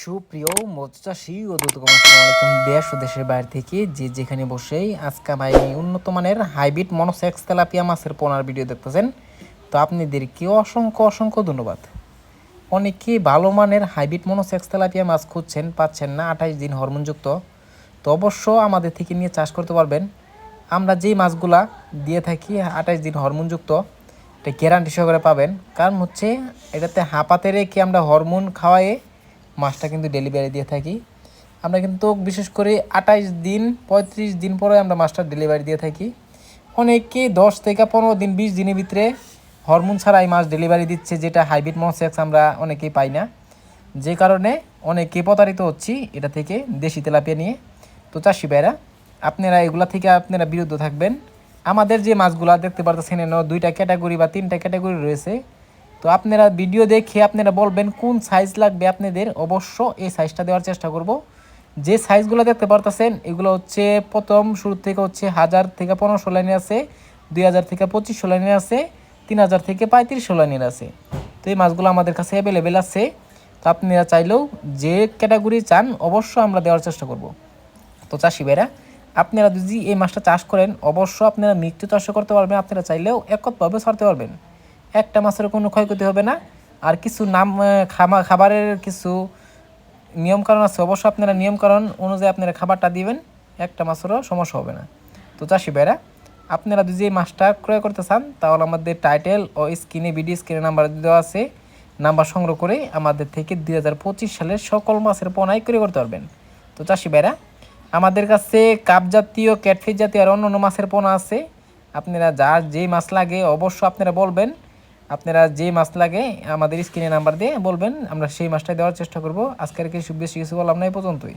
সুপ্রিয় মৎস্যচাষী ও দুদকম আসসালামাইকুম দেশ ও দেশের বাইরে থেকে যে যেখানে বসেই আজকে ভাই উন্নত মানের হাইব্রিড মনোসেক্স তেলাপিয়া মাছের পোনার ভিডিও দেখতেছেন, তো আপনাদেরকে অসংখ্য অসংখ্য ধন্যবাদ। অনেকেই ভালো মানের হাইব্রিড মনোসেক্স তেলাপিয়া মাছ খুঁজছেন, পাচ্ছেন না, আঠাশ দিন হরমোনযুক্ত। তো অবশ্য আমাদের থেকে নিয়ে চাষ করতে পারবেন। আমরা যেই মাছগুলা দিয়ে থাকি, আঠাশ দিন হরমোনযুক্ত, এটা গ্যারান্টি সহকারে পাবেন। কারণ হচ্ছে এটাতে হাঁপাতে রেখে আমরা হরমোন খাওয়ায়ে মাছটা কিন্তু ডেলিভারি দিয়ে থাকি। আমরা কিন্তু বিশেষ করে আঠাইশ দিন, পঁয়ত্রিশ দিন পরে আমরা মাছটা ডেলিভারি দিয়ে থাকি। অনেকে দশ থেকে পনেরো দিন, বিশ দিনের ভিতরে হরমোন ছাড়াই মাছ ডেলিভারি দিচ্ছে, যেটা হাইব্রিড মনসেক্স আমরা অনেকেই পাই না। যে কারণে অনেকে প্রতারিত হচ্ছি এটা থেকে দেশি তেলাপিয়া নিয়ে। তো চাষি ভাইরা, আপনারা এগুলা থেকে আপনারা বিরুদ্ধ থাকবেন। আমাদের যে মাছগুলা দেখতে পারতেছেন দুইটা ক্যাটাগরি বা তিনটা ক্যাটাগরি রয়েছে। তো আপনারা ভিডিও দেখে আপনারা বলবেন কোন সাইজ লাগবে আপনাদের। অবশ্য এই সাইজটা দেওয়ার চেষ্টা করব। যে সাইজগুলো দেখতে পারতেছেন, এগুলো হচ্ছে প্রথম শুরু থেকে হচ্ছে হাজার থেকে পনেরোশো লাইনের আছে, দুই হাজার থেকে পঁচিশশো লাইনের আছে, তিন হাজার থেকে পঁয়ত্রিশশো লাইনের আছে। তো এই মাছগুলো আমাদের কাছে অ্যাভেলেবেল আছে। তো আপনারা চাইলেও যে ক্যাটাগরি চান, অবশ্য আমরা দেওয়ার চেষ্টা করব। তো চাষি ভাইরা, আপনারা যদি এই মাছটা চাষ করেন, অবশ্য আপনারা মৃত্যু চাষ করতে পারবেন, আপনারা চাইলেও একতভাবে ছাড়তে পারবেন। একটা মাছের কোনো ক্ষয়ক্ষতি হবে না। আর কিছু নাম খামা, খাবারের কিছু নিয়মকানুন আছে, অবশ্য আপনারা নিয়মকানুন অনুযায়ী আপনারা খাবারটা দিবেন, একটা মাছেরও সমস্যা হবে না। তো চাষি ভাইরা, আপনারা যদি এই মাছটা ক্রয় করতে চান, তাহলে আমাদের টাইটেল ও স্ক্রিনে, ভিডিও স্ক্রিনে নাম্বার দেওয়া আছে। নাম্বার সংগ্রহ করে আমাদের থেকে দু হাজার পঁচিশ সালের সকল মাছের পণাই ক্রয় করতে পারবেন। তো চাষি ভাইরা, আমাদের কাছে কাপ জাতীয় ক্যাটফিস জাতীয় আর অন্য অন্য মাছের পোনা আছে। আপনারা যার যেই মাছ লাগে, অবশ্য আপনারা বলবেন আপনারা যে মাছ লাগে আমাদের স্ক্রিনে নাম্বার দিয়ে বলবেন, আমরা সেই মাছটাই দেওয়ার চেষ্টা করব। আজকের কি বেশি কিছু বললাম না এই পর্যন্তই।